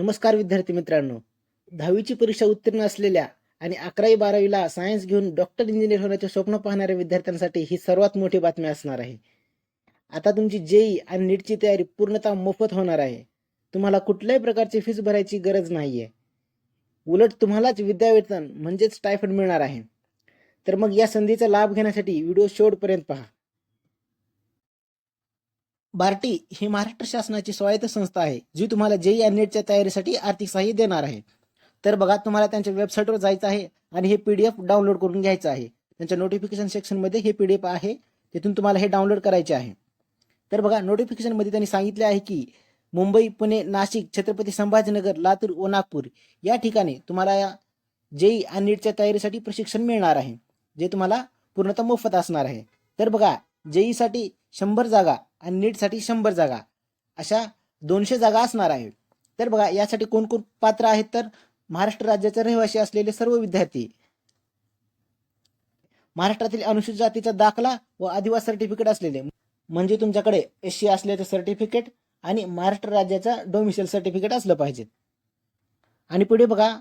नमस्कार विद्यार्थी मित्रांनो. दहावीची परीक्षा उत्तीर्ण असलेल्या आणि अकरावी बारावीला सायन्स घेऊन डॉक्टर इंजिनियर होण्याचे स्वप्न पाहणाऱ्या विद्यार्थ्यांसाठी ही सर्वात मोठी बातमी असणार आहे. आता तुमची जेई आणि नीटची तयारी पूर्णतः मोफत होणार आहे. तुम्हाला कुठल्याही प्रकारची फीस भरायची गरज नाही आहे उलट तुम्हालाच विद्यावेतन म्हणजेच स्टायफंड मिळणार आहे. तर मग या संधीचा लाभ घेण्यासाठी व्हिडिओ शेवटपर्यंत पहा. बार्टी ही महाराष्ट्र शासनाची स्वायत्त संस्था आहे जी तुम्हाला जेई आणि नेटच्या तयारीसाठी आर्थिक सहाय्य देणार आहे. तर बघा तुम्हाला त्यांच्या वेबसाईटवर जायचं आहे आणि हे पी डी एफ डाउनलोड करून घ्यायचं आहे. त्यांच्या नोटिफिकेशन सेक्शनमध्ये हे पी डी एफ आहे तिथून तुम्हाला हे डाउनलोड करायचे आहे. तर बघा नोटिफिकेशनमध्ये त्यांनी सांगितले आहे की मुंबई पुणे नाशिक छत्रपती संभाजीनगर लातूर व नागपूर या ठिकाणी तुम्हाला या जेई आणि नीटच्या तयारीसाठी प्रशिक्षण मिळणार आहे जे तुम्हाला पूर्णतः मोफत असणार आहे. तर बघा जेईसाठी शंभर जागा आणि नीटसाठी शंभर जागा. अशा दोनशे जागा असणार आहे तर बघा यासाठी कोण कोण पात्र आहेत? तर महाराष्ट्र राज्याचे रहिवासी असलेले सर्व विद्यार्थी. महाराष्ट्रातील अनुसूचित जातीचा दाखला व आदिवासी सर्टिफिकेट असलेले. म्हणजे तुमच्याकडे एस सी असल्याचं सर्टिफिकेट आणि महाराष्ट्र राज्याचा डोमिसाईल सर्टिफिकेट असलं पाहिजे. आणि पुढे बघा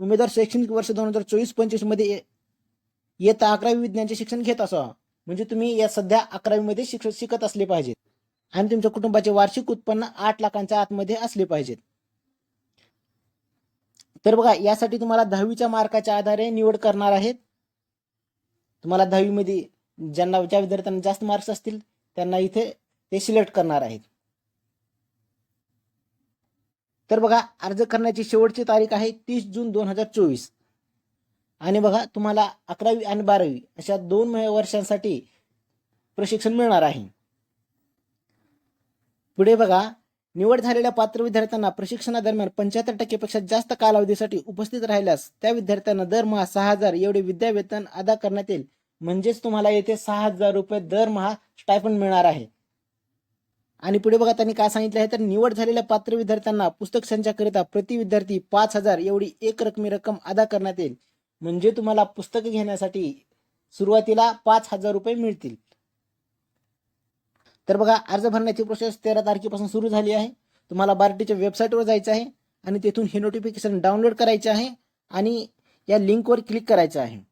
उमेदवार शैक्षणिक वर्ष दोन हजार चोवीस पंचवीसमध्ये इयत्ता अकरावी विज्ञानचे शिक्षण घेत असावा म्हणजे तुम्ही या सध्या अकरावीमध्ये शिक्षक शिकत असले पाहिजेत. आणि तुमच्या कुटुंबाचे वार्षिक उत्पन्न आठ लाखांच्या आतमध्ये असले पाहिजेत. तर बघा यासाठी तुम्हाला दहावीच्या मार्काच्या आधारे निवड करणार आहेत. तुम्हाला दहावीमध्ये ज्यांना ज्या विद्यार्थ्यांना जास्त मार्क्स असतील त्यांना इथे ते सिलेक्ट करणार आहेत. तर बघा अर्ज करण्याची शेवटची तारीख आहे तीस जून दोन हजार चोवीस. आणि बघा तुम्हाला अकरावी आणि बारावी अशा दोन वर्षांसाठी प्रशिक्षण मिळणार आहे. पुढे बघा निवड झालेल्या पात्र विद्यार्थ्यांना प्रशिक्षणादरम्यान पंच्याहत्तर टक्केपेक्षा जास्त कालावधीसाठी उपस्थित राहिल्यास त्या विद्यार्थ्यांना दरमहा सहा हजार एवढे विद्यावेतन अदा करण्यात येईल. म्हणजेच तुम्हाला येथे सहा हजार रुपये दरमहा स्टायफंड मिळणार आहे. आणि पुढे बघा त्यांनी काय सांगितलं आहे तर निवड झालेल्या पात्र विद्यार्थ्यांना पुस्तक संचाकरिता प्रति विद्यार्थी पाच हजार एवढी एक रकमी रक्कम अदा करण्यात येईल. म्हणजे तुम्हाला पुस्तक घेण्यासाठी सुरुवातीला पाच हजार रुपये मिळतील. तर बघा अर्ज भरण्याची प्रोसेस तेरा तारखेपासून सुरू झाली आहे. तुम्हाला बार्टीच्या वेबसाईटवर जायचं आहे आणि तेथून हे नोटिफिकेशन डाउनलोड करायचे आहे आणि या लिंकवर क्लिक करायचं आहे.